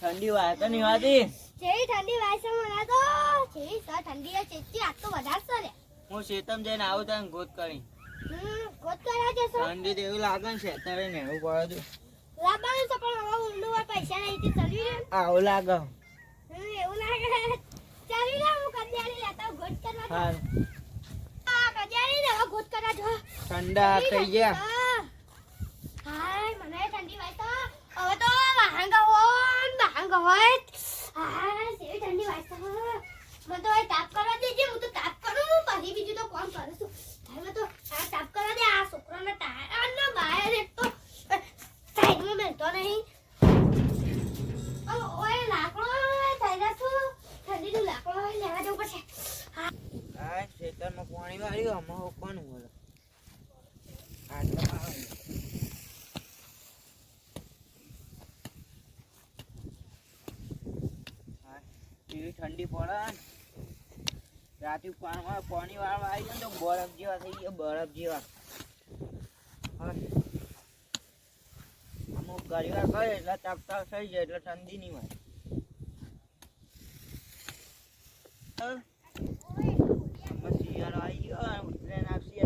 ઠંડી વાત તો નહીં વાતી? જેવી ઠંડી વાય છે મને તો. જેવી સર ઠંડી છે ચેચી આજ તો વધારે સરે હું શેતમ જઈને આવું તને ગોત કરી. ગોત કર્યા છે સર ઠંડી તો એવું લાગે ને એવું પડે લાવવાનું છે પણ હવે ઊંડું હોય પૈસા નહીં થી ચલી રે આવું લાગે. એવું લાગે. ચાલી રે હું કડિયાળી લેતા ગોત કરવા. હા આ કડિયાળી ને હવે ગોત કરવા જો ઠંડા થઈ ગયા. હાય મને ઠંડી વાય તો હવે તો વાહંગા હોય ને વાહંગા હોય હાય સેવી ઠંડી તો મને તો તાપ કરવા દેજે હું તો તાપ કરું પછી બીજું તો કોણ કરું છું હવે તો આ તાપ કરવા દે આ છોકરાને ટાયર ને બહાર એક તો સાઈડમાં મેલતો નહીં ઓ- ઓય લાકડો થઈ જશું ઠંડીનું લાકડો લેવા જવું પડશે આ ખેતરમાં પાણી વાળ્યું આમાં કોણ બોલે આટલા આવે. હા, એવી ઠંડી પડે ને. રાતે પાણીમાં પાણી વાળવા આવી જાય તો બરફ જેવા થઈ ગયા બરફ જેવા. અમુક ઘણી વાર કરે એટલે તાપતા થઈ જાય એટલે ઠંડી નહીં હોય. શિયાળો આવી ગયો ઉત્તરાયણ આવશે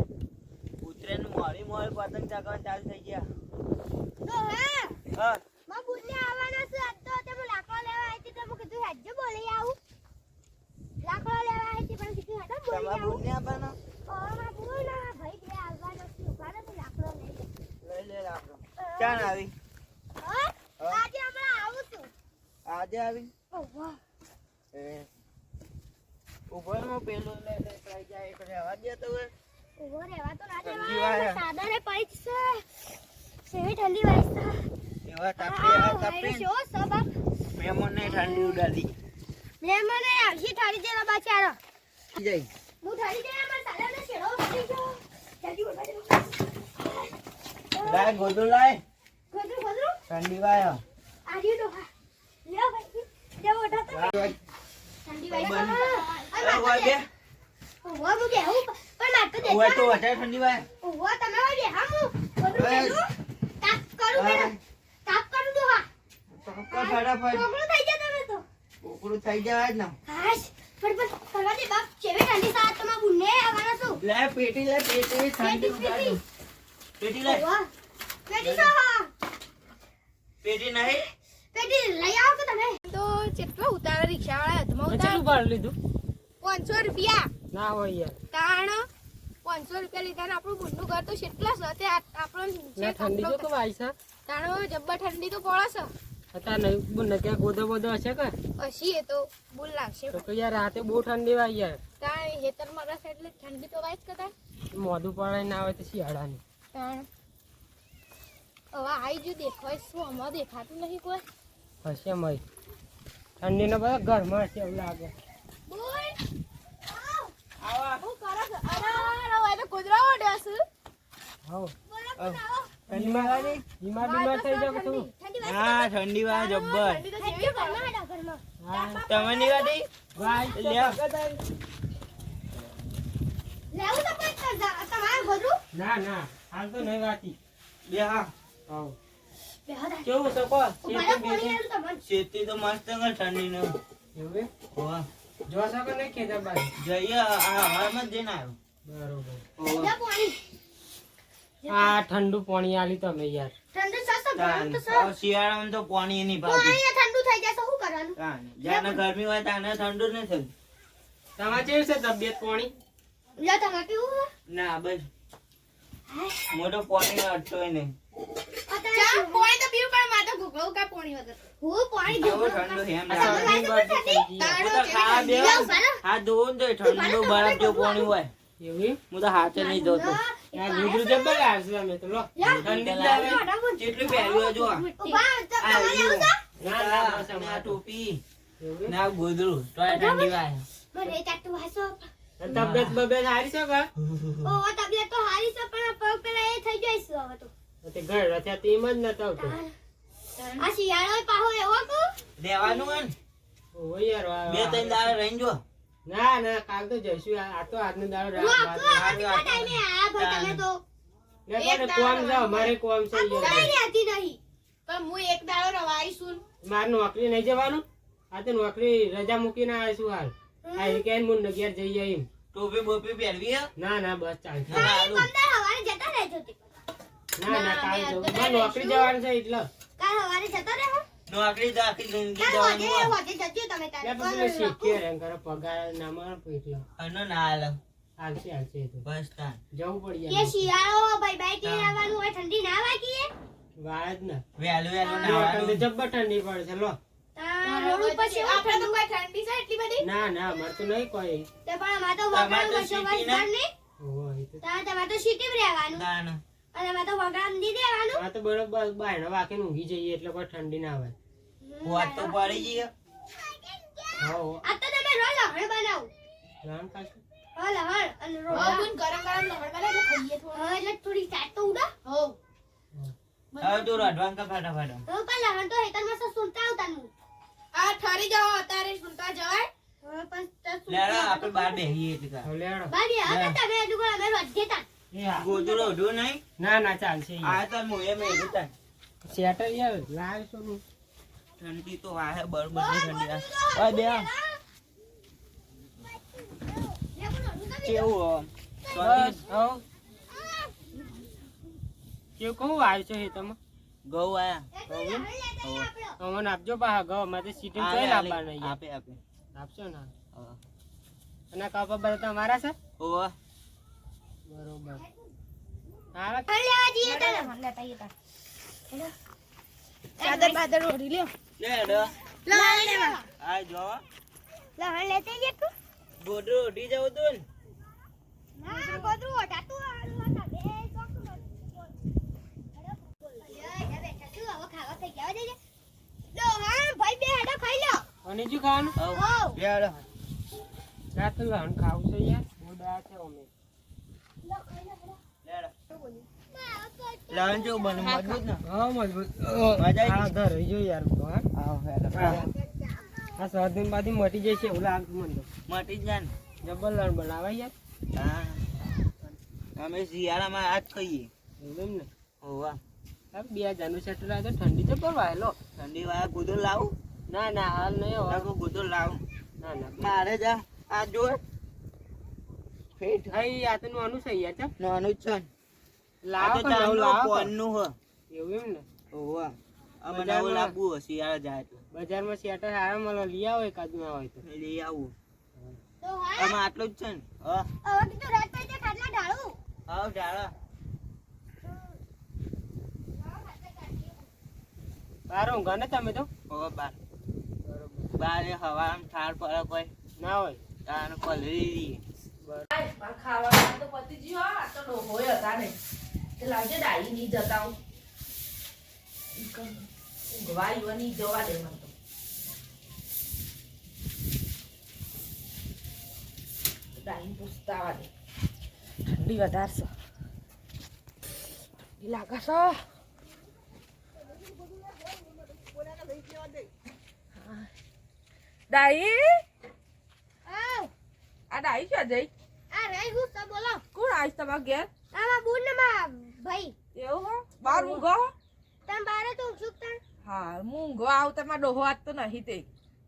ઉત્તરાયણ મોડી મોડી પતંગ ચગાવવાનું ચાલુ થઈ ગયા. તો હા માં આવવાના છે આજ તો લાકડો લેવા આવી હતી તો મેં કીધું હેડજો બોલી આવું. લાકડો લેવા આવી હતી પણ કીધું હેડો બોલી આવું બુનને આપવાનો ઓ બોલ ના ભાઈ બે આવવાનો છે ઊભા તો લાકડો લઈ લઈ લે રાખો ચાણ આવી? હા? હા. આજે હમણાં આવું છું. આજે આવી? ઓહો એ. ઉભરમાં પેલું લે લે થઈ જાય એટલે રહેવા દે તો. ઊભો રહેવા તો ના ઠંડી દેવાય સાદરે પડી છે. સેવી ઠંડી વાય એવા તાપે તાપે શો સબક મહેમાનને ઠંડી ઉડાડી. મહેમાને આવશી ઠારી દેલા બાચારો જઈ હું ઠારી દે અમાર સાદાને શેડો પડી ગયો. જલ્દી ઊભા લાય ગોદું લાય. ગોદરું ગોદરું ઠંડી વાય. તો ભાઈ ઓઢા તો. ઠંડી વાય. હું પણ માર તો તો વધારે ઠંડી વાય. ઓહો તમે ઓય હા હું. તાપ કરું. તાપ કરું તો હા ચોક્કસ ફટાફટ. કોકડું થઈ જાય તમે તો. કોકડું થઈ જાય જ ને. હાશ ફટફટ કરવા દે બાપ ચેવે ઠંડી સાત તમાર બુને આવવાનો છું. લે પેટી લે પેટી ઠંડી પેટી, પેટી. લે. પેટી સા પેટી નહીં? પેટી લઈ આવો કે તમે. તો કેટલો ઉતારે રિક્ષા વાળા હાથમાં કેટલું ભાડું લીધું? પાંચસો રૂપિયા. ના હોય યાર. તાણ પાંચસો રૂપિયા લીધા ને આપણું બુનનું ઘર તો કેટલા છે તે આપણો ઠંડી તો વાય છે. તાણો જબ્બર ઠંડી તો પડે છે. અત્યારે નહીં બોલ ને ત્યાં ગોદો બોદો હશે કે તો બુલ લાગશે તો કે યાર રાતે બહુ ઠંડી વાય યાર. તાણ હેતર મારા એટલે ઠંડી તો વાય જ કદાચ. મોઢું પડાય ના આવે તો શિયાળાની. તાણ. હવે આઈ જો દેખાય શું આમાં દેખાતું નહીં કોઈ? હશે મય. ઠંડીનો બધા ઘરમાં હશે એવું લાગે. આવા. હું કરો અરે અરે તો કૂતરા ઓડ્યા છે હવ બોલો આવ. જાવ હા ઠંડી વાય જબ્બર. જેવી તમે નહીં વાટી લે લેવું તો કોઈ તમારે ગોદરું ના ના હાલ તો નહીં વાતી. બે હા. હવ કેવું છે કો મારા પાણી શેતી તો મસ્ત ઠંડી ને? હોવા. જોશો નહીં ખેતર બાજુ? જઈએ આ હવારમાં જઈને આવ્યો. બરોબર. આ ઠંડુ પાણી આલી તમે યાર. ઠંડુ સસ્તો તાન. તો શિયાળામાં તો પાણી નહીં ભાવતું. પાણી ઠંડુ થઈ જશે શું કરવાનું? તાન. ગરમી હોય ત્યાં ઠંડુ નહીં થતું તમારે કેવી છે તબિયત પાણી? લે તમારે પીવું ના બસ. મોટો પાણી અડતોય નહીં. ચા પાણી તો પીવું પણ મારે તો કા પાણી વગર? હું પાણી ઠંડુ હેમ ઠંડી? હું તો ખાવા બે હાથ ધોવું ને ઠંડુ બરફ જો પાણી હોય. એવું હું તો હાથે નહીં ધોતો. આ ગુજરું જબ્બર લાવશે તમે તો લો. ઠંડી લાગે. જેટલું પહેર્યું જો આ. આ ના ના બસ આ અમારે તો. ટોપી ના ગોદડું. તોય ઠંડી વાય. મને ચાટુ વાસો તબિયત બબિયત સારી છે કે ઓ તબિયત તો હારી છે પણ પગ પેલા એ થઈ જાય છે હવે તો. તે ઘર રથ્યા તે એમ જ નતો આવતો આ શિયાળો પાહો એવો કો દેવાનું હોય ને. ઓહો યાર બે ત્રણ દાડા રહી જો ના ના કાલ તો જઈશું. આ તો આજનો દાડો હું રાત આખો રાત આટલા ટાઈમે આ ભાઈ તમે તો લે પણ કોમ જાઓ મારે કોમ છે યાર કઈ રહેતી નહીં. પણ હું એક દાડો રવાઈશું મારે નોકરી નહીં જવાનું? આ તો નોકરી રજા મૂકીને આવીશું હાલ. આ કે હું નગિયાર જઈ આવીમ ટોપી બોપી પહેરવી હે? ના ના બસ ચાલશે. સારું. તમને હવારે જતા રહેજો તે. ના ના કાલ જવું નોકરી જવાનું છે એટલે. કાલ હવારે જતા રહો. નોકરી તો જિંદગી જવાનું હોય. હોજે જજો તમે તારે એટલે પછી મેં શીખ્યો પગાર ના મળે તો એટલે. ના હાલે. હાલશે હાલશે તો. બસ તાન. જવું પડી કે શિયાળો ભાઈ બાઈક લઈને આવવાનું હોય ઠંડી ના વાગીએ? વાત જ ને. વહેલું વહેલું નોકરી નાહવાનું. જબ્બર ઠંડી પડે છે લો રોડ ઉપર છે આપણે તો કોઈ ઠંડી છે એટલી બધી? ના ના અમારે તો નહીં કોઈ. તે પણ અમાર તો ના? ભર નહીં? ઓહો, એ તો. તારે તમારે તો સિટી રહેવાનું. ના ના. અને અમારે તો વગડામ દી દેવાનું. આ તો બરોબર બાયણા વાંકીને ઊંઘી જઈએ એટલે કોઈ ઠંડી ના આવે હોત તો પડી ગઈ. હા આ તો તમે રોજ લહણ બનાવો. લહણ ખાશું? હા લહણ અને રોજ ગરમ ગરમ લહણ બનાવો એટલે ખાઈએ થોડું. હા એટલે થોડી ચાટ તો ઉડા. હો. હવે તું કા ફાટા ફટાફટ. તો પણ લહણ તો હેતરમાં સુનતા આવતા નું આ ઠરી જાવ અત્યારે સુનતા જવાય. હા લેડો આપણે બહાર બેસીએ એટલે લેડો. બારી હવે તમે હજુ કોઈ અમે રોજ જતા ગોદડું ઓઢું નહીં? ના ના ચાલશે આ તો મોંએ મેલ્યું તાન. શેટર યાર લાવ ઠંડી તો વાહે બરોબરની ઠંડી આ. ઓય બે. કેવું? બસ હો કેવું કહું આવ્યું છે હેતમાં ઘઉં આયા અમને આપજો પાહા ગો અમારે સીટી આલે, કઈ આલે. લાવવા નહીં આપે આપે. આપશો ને? હા. અને કપા બધા તમારા છે? ઓવા. બરોબર. હા લેવા જઈએ તને ચાદર બાદર ઓઢી લ્યો. લેડો. લહણ લેવા. આ જો. લહણ લેતે જઈએ તું. ગોદડું ઓઢી જાવ તું ને. ના બધું ઓટાતું આવવાનું હતા બે ચોક ખાવા થઈ ગયા જઈએ લો ભાઈ બે હેડો. ખાઈ લો અને જો ખાવાનું બે હોવ. રાત લહણ ખાવું છે યાર. મોડા છે અમે લેડો. જેવું બને મજબૂત ને. હા મજબૂત. મજા જો યાર તો. આ મટી જશે મને મટી જાય ને. જબર લણ બનાવે યાર. હા. અમે શિયાળામાં આજ ખાઈએ. એમ ને. આ બે હજારનું સેટર આવે તો ઠંડી તો પડવા હેલો. ઠંડી વાળા ગુદો લાવું? ના ના હાલ નહીં હવે લાગો લાવું. ના ના. મારે જા આ જો ફેટ આ તો નાનું છે યાર નાનું જ છે લાવો પણ લાવો પણ. પોનનું એવું એમ ને? ઓવા. અમે બજારમાં- નવું શિયાળા જાય એટલે. બજારમાં સેટર હારા મળે લઈ આવો એકાદ ના હોય તો. લઈ આવું. તો આમાં આટલું જ છે ને? હા. હવે કીધું રાત થઈ ખાટલા ઢાળું. હાવ ઢાળા. બાર ઊંઘા ને તમે તો? હો બાર. બારે હવા આમ ઠાર પડે કોઈ. ના હોય. તાર. ખાવાનું તો પતી ગયો આ તો ડોહોય હતા ને. લાવજે ડાઈ નહીં જતા હું. ઊંઘવા આવ્યો નહીં જવા દે મને તો. ડાઈ પૂછતા આવવા દે ઠંડી વધારે છે ઠંડી લાગે છે. ડાઈ? આ ડાઈ ક્યાં જઈ? આ રહી હું તો બોલો. કોણ આવીશ તમારા ઘેર? આમાં બુનમાં ભાઈ. એવું હો? બાર ઊંઘો તમ બારે તો ઊંઘ તણ હા હું ઊંઘો આવ તમાર ડોહો આજ તો નહીં તે.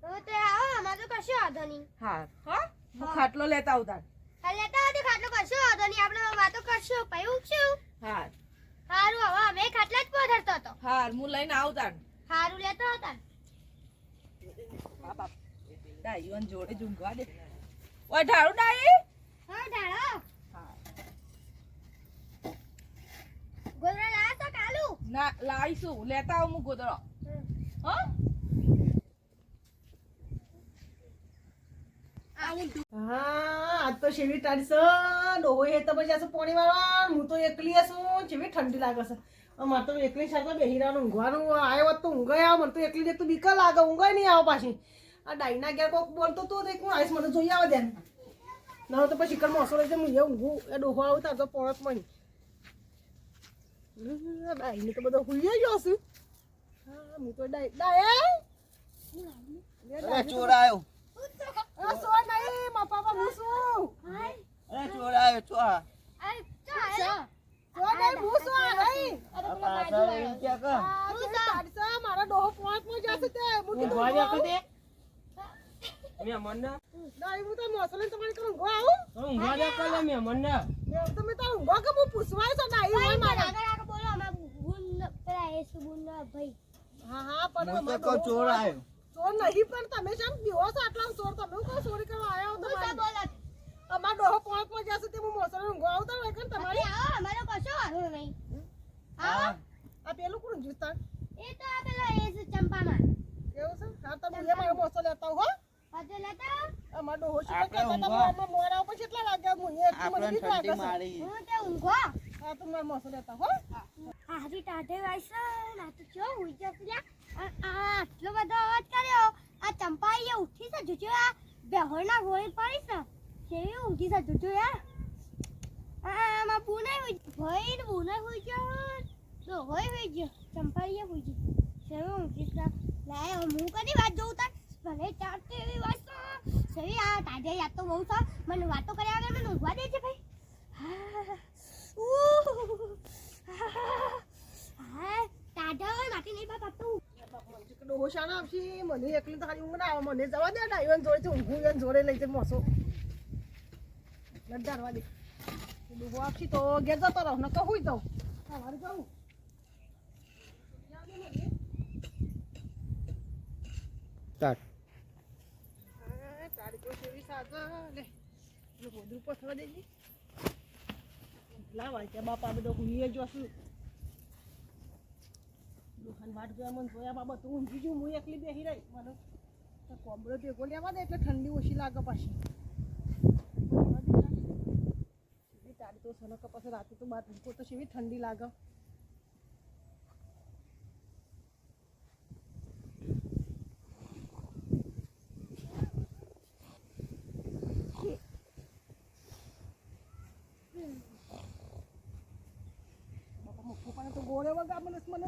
તો તે આવો અમાર તો કશો વાંધો નહીં. હા હા? હું ખાટલો લેતા આવતા હા લેતા આવતી ખાટલો કશો વાંધો નહીં. આપણે વાતો કરશું. પછી ઊંઘશું? હા. સારું હવે અમે ખાટલા જ પહોંચતો હતો. હાર હું લઈને આવતા સારું લેતો હતા ડાઈઓન જોડે જ ઊંઘવા દે. ઓય ઢાળું ડાઈ હા ઢાળો હા ગોદરા લાયા તો કાલુ ના લાવીશું લેતા આવું ગોદડો હો હા આજ તો શેવી ટાળી છે ડોહો એ તો પછી પાણી વાળવા હું તો એકલી હશું જેવી ઠંડી લાગે છે મારે તો એકલી સાથે બેહી રહેવાનું ઊંઘવાનું આવ્યો તો ઊંઘાય આવ મને તો એકલી દેખ તો બીક લાગે ઊંઘાય નહીં આવો પાછી આ ડાઈના ઘેર કોક બોલતો તો એક હું આવીશ મને જોઈ આવે ધ્યાન ના તો પછી કર મોસો લઈ હું એ ઊંઘું એ ડોહો આવું તો પોળત મળી ડાઈને તો બધો હુઈ ગયો છું. હા હું તો ડાઈ અરે સો નહીં મા પાપા હું અરે આવ્યો ચો આ. આ ચાલ સો નહીં હું શું આ નહીં કર? છે, મારા ડોહો પોઈન્ટમાં જશે તે. હું કીધું, ઊંઘવા દે કદે મહેમાનને ના, હું તો મોસલે તમારી ઘરે ઊંઘવા આવું? તો ઊંઘવા દે કદે મેં તો મેં તારે ઊંઘવા કે હું પૂછવા આવ્યો છું, ના, આવ્યું હોય મારે. આગળ આગળ બોલો અમારા ગુણ પેલા એ સુગુણના ભાઈ હા, હા, પણ હું તો અમારો કહું ડોહો ચોર આવ્યો. ચોર નહીં પણ તમે કેમ બીવો છો આટલા ચોર તમે કોઈ ચોરી કરવા આવ્યા તો તમારી. બોલા અમાર ડોહો પોઈન્ટમાં જશે તે હું મોસલે ઊંઘવા આવતા હોય કે તમારી. આ અમારો કશો વાંધો નહીં. આ આ પેલું કોણ જીતા એ તો આ પેલો એ છે ચંપામાં કેવું છે? હા તમે એ મારો મોસો લેતા હો પાછો લેતા અમાર ડોહો શું કે તમે મોરા ઉપર કેટલા વાગ્યા હું એક મને બીક લાગે છે. હું તે ઊંઘો આ તો મારો મોસો લેતા હો હારી ટાઢે વાઈસ ના તો ચો ઉઈ જશે લ્યા. આટલો બધો અવાજ કર્યો, આ ચંપાઈએ ઉઠી છે જોજો આ. બેહોરના ગોળી પડી છે. કેવી ઊંઘી છે જોજો યાર. આ માં બુને હુઈ ભાઈ બુને હુઈ ગયો તો હોય હોય ગયો. ચંપાઈએ હોય ગયો. કેવી ઊંઘી છે? લાય હું કદી વાત જોઉં તાર? ભલે ચારતી એવી વાત સહી આ તાજે યાદ તો બહુ છે. મને વાતો કર્યા વગર મને ઊંઘવા દે છે ભાઈ હા ઉહ હા ટાઢા હોય માટી નહીં બાપ આપતું ડોહો શાના આપશે મને એકલી તારી ઊંઘ ના આવે. મને જવા દે ડાઈવન જોડે છે ઊંઘું એને જોડે લઈ જાય મોસો. લડ્ડારવા દે. ડોહો આપશે તો ઘેર જતો રહો ને કહું જાઉં. સવારે જાઉં સ્ટાર્ટ હા, તારી તો કેવી સાજા લે ગોદરું પથવા દેજે લાવ કે બાપા બધો હુઈએ જોશું દુકાન વાટ જોયા મને જોયા બાબત ઊંઘી ગયું, હું એકલી બેસી રહી. મને કોબળો ભેગો લેવા દે એટલે ઠંડી ઓછી લાગે પાછી. તારી તો સનક પછી રાતે તો મૂકો તો કેવી ઠંડી લાગે બાપા મુખ્ય પણ તો ગોળે વગા મને મને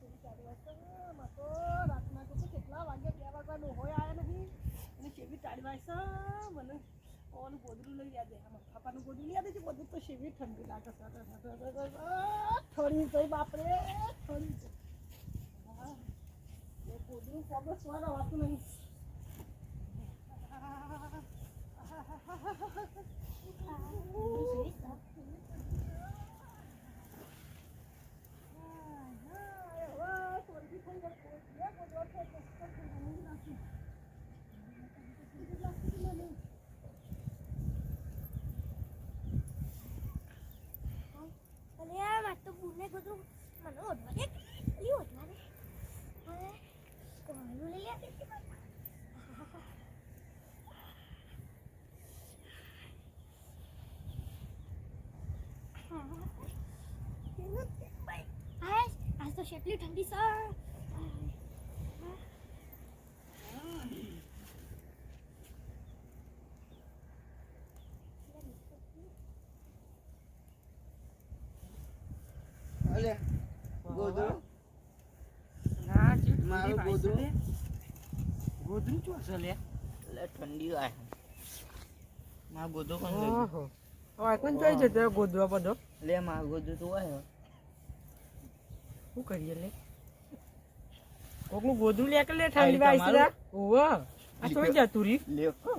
સીધી તારી માં તો રાતના તો કેટલા વાગ્યા બે વાગ્યા ડોહોય આયા નહીં અને શેવી ટાળી વાયસે મને ઓનું ગોદરું લઈ યાદ ગોદરું યાદ છે બધું તો શેવી ઠંડી લાગે છે ઠરી જઈ બાપરે થોડી જઈ સ્વાર વાતું નહીં માર તો મને ઓઢવા દે લી ઓઢવા દે હવે કોનું લઈ લે આજ તો કેટલી ઠંડી છે અલે ગોદડું ના મારું ગોદડું ચો છે લે? ઠંડી ગોદડું પણ લઈ ઓહો. હવે કોણ જોઈ જતો ગોદવા બધો? લે મારું ગોદડું તો હોય શું કરીએ લે? કોકનું ગોદરું લે કે લે ઠંડી ઓવો આ રી લે કો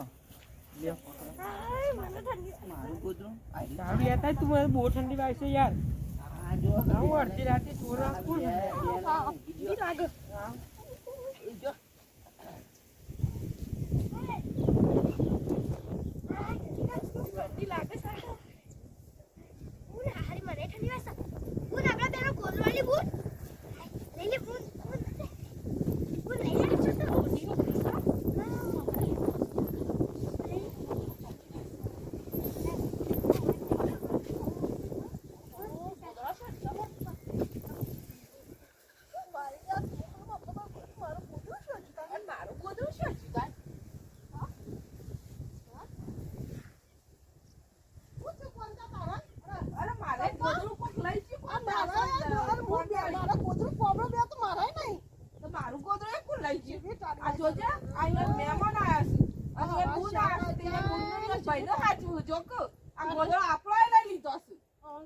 લ્યો મારું ગોદડું આ લેતા તું મને બહુ ઠંડી છે યાર. આવું અડધી રાતે ચોરા લાગે જો. લાગે સાહેબ ભાઈનો સાચું જો કે આ ગોદડો આપણો લઈ લીધો છે.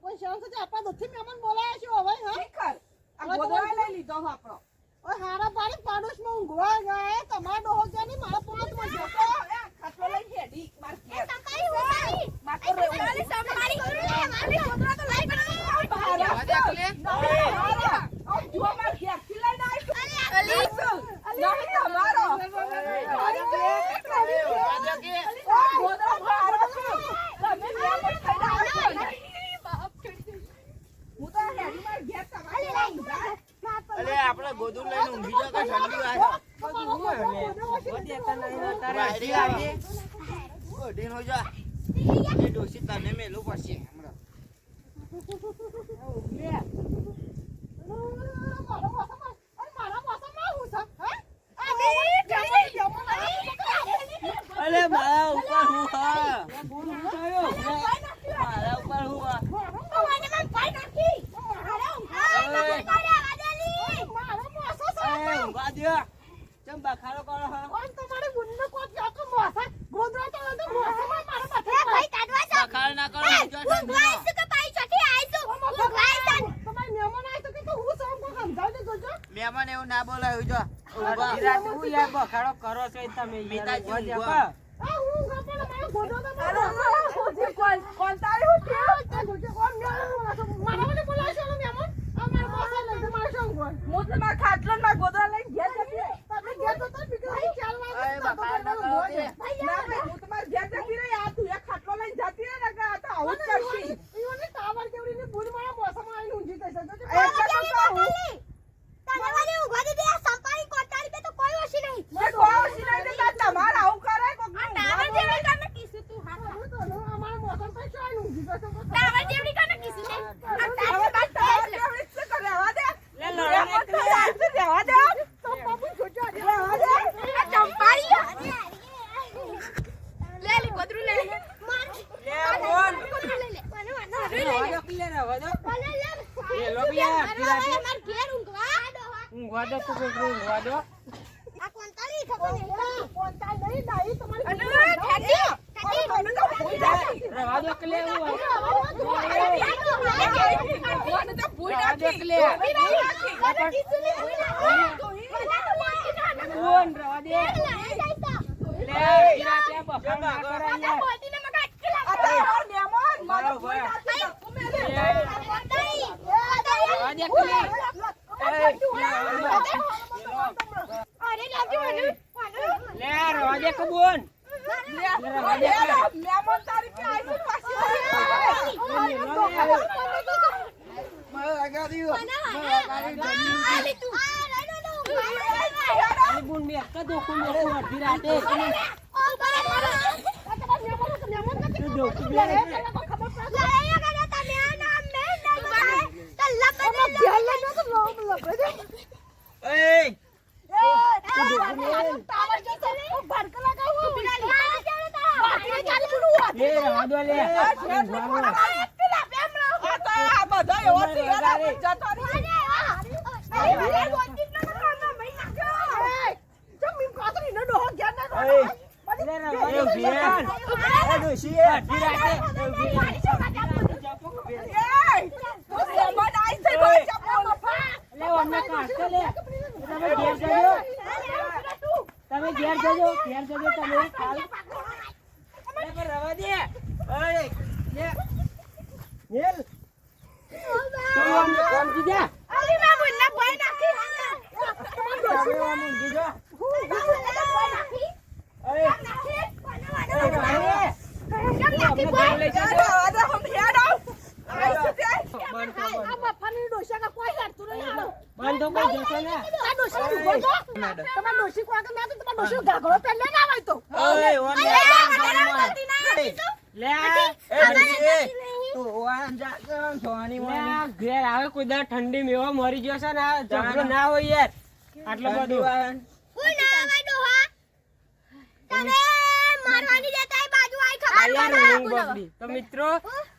કોઈ શાંત છે? આપણા દોસ્તી મહેમાન બોલાયા છે હવે હા? ખરેખર આ ગોદડો લઈ લીધો છે આપણો. ઓય હારા પાડી પાડોશમાં ઊંઘવા ગયા તમારા ડોહો ગયા નહીં મારા પાંચમાં જો તો એ ખાટલો લઈ હેડી માર કે તકાઈ ઉપાડી માર તો છોકરા તો લઈ પડો બહાર આવ જો માર ઘેરથી લઈને આવી છું. નહીં તમારો ગોદડો બહાર છે. તમે મહેમાન થઈને આવ્યા છો. હું તો હેડી માર ઘેર તમારી જોડે ઊંઘા. અલે આપણે ગોદું લઈને ઊંઘી જાઓ કે ઠંડી વાગે વાયરી લાગે ઓઢીને હો જા એ ડોશી તને મેલું પડશે હમણાં મારા મોસામાં અરે મારા ઉપર હું હા? મારા ઉપર હું ઊંઘવા દ્યો. ચમ બખાડો કરો હો ઓય તમારી બુનને કોઈ કહો મોસા ગોદરા તો તો મોસામાં મારા માથે બખાડ ના કરો ઊંઘજો ઠંડીમાં. તમારી મહેમાન આવે તો કે હું સૌ કોઈ સમજાવજો જોજો મહેમાન એવું ના બોલાયું જો ઊંઘવા. રાતે હું યાર બખાડો કરો છો તમે યાર ઊંઘવા? આ હું મારો ગોદરો તો મારો કોણ કોણ તારી હું થયું? જોજો કોણ મારા મને બોલાવશો ને મહેમાન આ મારા મોસા લઈ તો મારે હું તો મારા ખાટલો ને મારા ગોદડા લઈને ઘેર જતી રહી. તમે ગયા તો તો બીજું ચાલ અરે બખાડ ના કરો તે. ના ભાઈ, હું તો મારા ઘેર જતી રહી. આ તું એક ખાટલો લઈને જતી રહી ને કે આ તો આવું જ કરશી. ઈવને ટાવર કેવડીને બુન મારા મોસામાં આવીને ઊંઘી જશે જોજો એટલે તો કહું. કોઈ ઓછી નહીં મેં કોઈ ઓછી નહીં દેતા. તમારે આવું કરે કોકનું ટાવર ઊંઘવા જેવડી કાને કીધું તું હા હું તો હવે અમારા મોસમ પર શું આવીને ઊંઘી જશે તો ટાવર જેવડી કાને કીધું ને આ હવે ટાવર મારે ટાવર કેવડી છે તો રહેવા દે. લે લડો ને મત તો જાય છે, રહેવા દે. તો બાબુ જોજો રહેવા દે. આ ચંપાડી લે લે કોદરું લે લે માર લે બોલ કોદરું લે લે મને મને રહેવા દો ક્લિયર રહેવા દો મને લે એ લો બી યાર, મારા માર ઘેર ઊંઘવા ડોહા ઊંઘવા દો તું કોઈક ઊંઘવા દો આ કોંતાળી ખબર નહીં કોણતા નહીં ડાઈ તમારી અને બુન ઠંડી હવે તમે તો ભૂઈ નાખી. રહેવા દો ક્લિયર હું મને તો ભૂઈ નાખી. બોલ રહેવા દે લે ઈ રાતે બખાડો ના કરો યાર આ તારો મહેમાન. મને મારો ભૂઈ ભાઈ. નાખી. તું મેલે. રહેવા દે ક્લિયર લે રહેવા દે કબૂન મહેમાન તારી કે આવીને પાછી મારે લગાડી દો. આલી બુન મે એક જ ઓખું મેરે અડધી રાતે તું જોતું બે રે એય, લે રહેવા દો લે ઊંઘવાનું. આ તો આ બધા એવો છે, એના પર જતો રહી. લે રહેવા દો ક્લિયર એ ડોશી, એ. અડધી રાતે ઊંઘી જાય. એય, તું મહેમાન આઈ છે, ભાઈ, ચપ્પલ. લે અમને કાઢતો લે. તમે ઘેર જજો. તમે ઘેર જજો. ઘેર જજો તમે. કાલ લે રવા દે. ઓય લે. નેલ તું આમ આમ જીજા તમે આમ ઊંઘી જો. ઓય ઓય ભાઈ. તું અમને ઘેર લઈ જજો. આ તો હમ હેડ આવ. તો બંધ બફાની ડોશા કોઈ હેરતું નહીં હાલો બંધ તો કોઈ જશો ને. આ ડોશી ઊભો છો? તમારા ડોશી કોઈ ના તો તમારા ડોશી ઘાઘરો પહેરલે ના હોય તો. ઓય, ઓન લે, લે એ. તું ઓન જા, આમ જોવાની લે મોની. ઘેર આવે કોઈ દર ઠંડી મેવા મરી ગયો છે ને આ ઝઘડો ના. હોય યાર. આટલું બધું. વાળાને. મારવાની જતા બાજુ આઈ ખબર યાર પડે. તો મિત્રો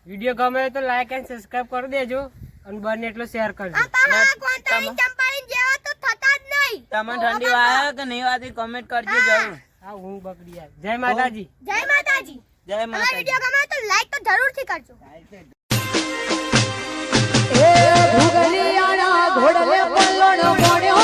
વીડિયો ગમે તો લાઈક એન્ડ સબસ્ક્રાઇબ કરી દેજો. અને બને એટલો શેર કરજો. તમને ઠંડી વાયા કે નહીં વાતી કમેન્ટ કરજો જરૂર. હા હું બકડી આવી જય માતાજી. જય માતાજી. જય માતાજી. વિડિયો ગમે તો લાઈક તો જરૂરથી કરજો. એ ભૂગલિયાના ઘોડલે પલ્લણ મોડ્યો